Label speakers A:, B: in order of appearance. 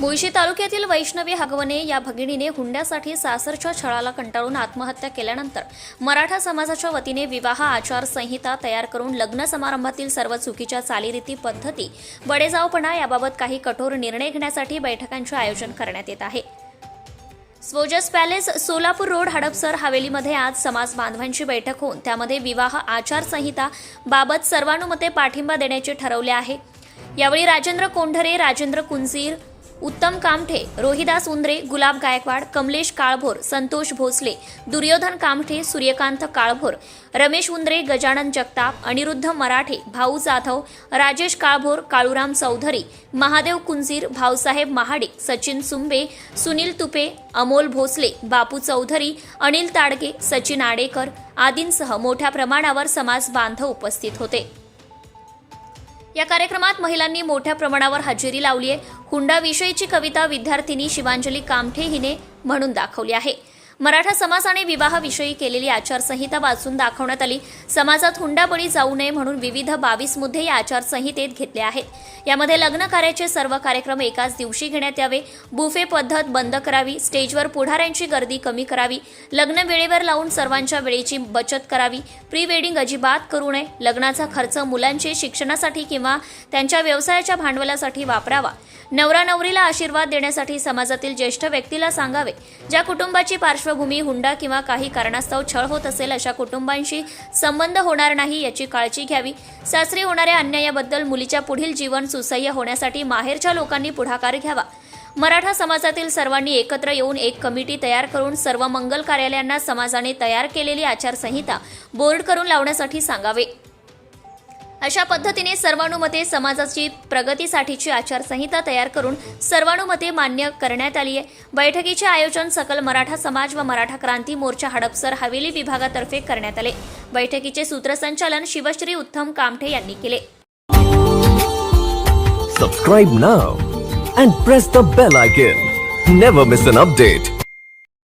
A: मुळशी तालुक्यातील वैष्णवी हगवणे या भगिनीने हुंड्यासाठी सासरच्या छळाला कंटाळून आत्महत्या केल्यानंतर मराठा समाजाच्या वतीने विवाह आचारसंहिता तयार करून लग्न समारंभातील सर्व चुकीच्या चालीरीती पद्धती बडेजावपणा याबाबत काही कठोर निर्णय घेण्यासाठी बैठकांचे आयोजन करण्यात येत आहे. स्वोजस पॅलेस सोलापूर रोड हडपसर हवेलीमध्ये आज समाज बांधवांची बैठक होऊन त्यामध्ये विवाह आचारसंहिता बाबत सर्वानुमते पाठिंबा देण्याचे ठरवले आहे. यावेळी राजेंद्र कोंढरे राजेंद्र कुंजीर उत्तम कामठे रोहिदास उंद्रे गुलाब गायकवाड कमलेश काळभोर संतोष भोसले दुर्योधन कामठे सूर्यकांत काळभोर रमेश उंद्रे गजानन जगताप अनिरुद्ध मराठे भाऊ जाधव राजेश काळभोर काळूराम चौधरी महादेव कुंजीर भाऊसाहेब महाडिक सचिन सुंबे सुनील तुपे अमोल भोसले बापू चौधरी अनिल ताडगे सचिन आडेकर आदींसह मोठ्या प्रमाणावर समाज बांधव उपस्थित होते. या कार्यक्रमात महिलांनी मोठ्या प्रमाणावर हजेरी लावली आहे. हुंडाविषयीची कविता विद्यार्थिनी शिवांजली कामठे हिने म्हणून दाखवली आहे. मराठा समाज आणि विवाहाविषयी केलेली आचारसंहिता वाचून दाखवण्यात आली. समाजात हुंडाबळी जाऊ नये म्हणून विविध बावीस मुद्दे या आचारसंहितेत घेतले आहेत. यामध्ये लग्न कार्याचे सर्व कार्यक्रम एकाच दिवशी घेण्यात यावे. बुफे पद्धत बंद करावी. स्टेजवर पुढाऱ्यांची गर्दी कमी करावी. लग्न वेळेवर लावून सर्वांच्या वेळेची बचत करावी. प्री वेडिंग अजिबात करू नये. लग्नाचा खर्च मुलांचे शिक्षणासाठी किंवा त्यांच्या व्यवसायाच्या भांडवलासाठी वापरावा. नवरा नवरीला आशीर्वाद देण्यासाठी समाजातील ज्येष्ठ व्यक्तीला सांगावे. ज्या कुटुंबाची पार्श्वभूमी हुंडा किंवा काही कारणास्तव छळ होत असेल अशा कुटुंबांशी संबंध होणार नाही याची काळजी घ्यावी. सासरी होणाऱ्या अन्यायाबद्दल मुलीच्या पुढील जीवन सुसह्य होण्यासाठी माहेरच्या लोकांनी पुढाकार घ्यावा. मराठा समाजातील सर्वांनी एकत्र येऊन एक कमिटी तयार करून सर्व मंगल कार्यालयांना समाजाने तयार केलेली आचारसंहिता बोर्ड करून लावण्यासाठी सांगावे. अशा पद्धतीने सर्वानुमते समाजाची प्रगतीसाठीची आचारसंहिता तयार करून सर्वानुमते मान्य करण्यात आली आहे. बैठकीचे आयोजन सकल मराठा समाज व मराठा क्रांती मोर्चा हडपसर हवेली विभागातर्फे करण्यात आले. बैठकीचे सूत्रसंचालन शिवश्री उत्तम कामठे यांनी केले.
B: Subscribe now and press the bell icon never miss an update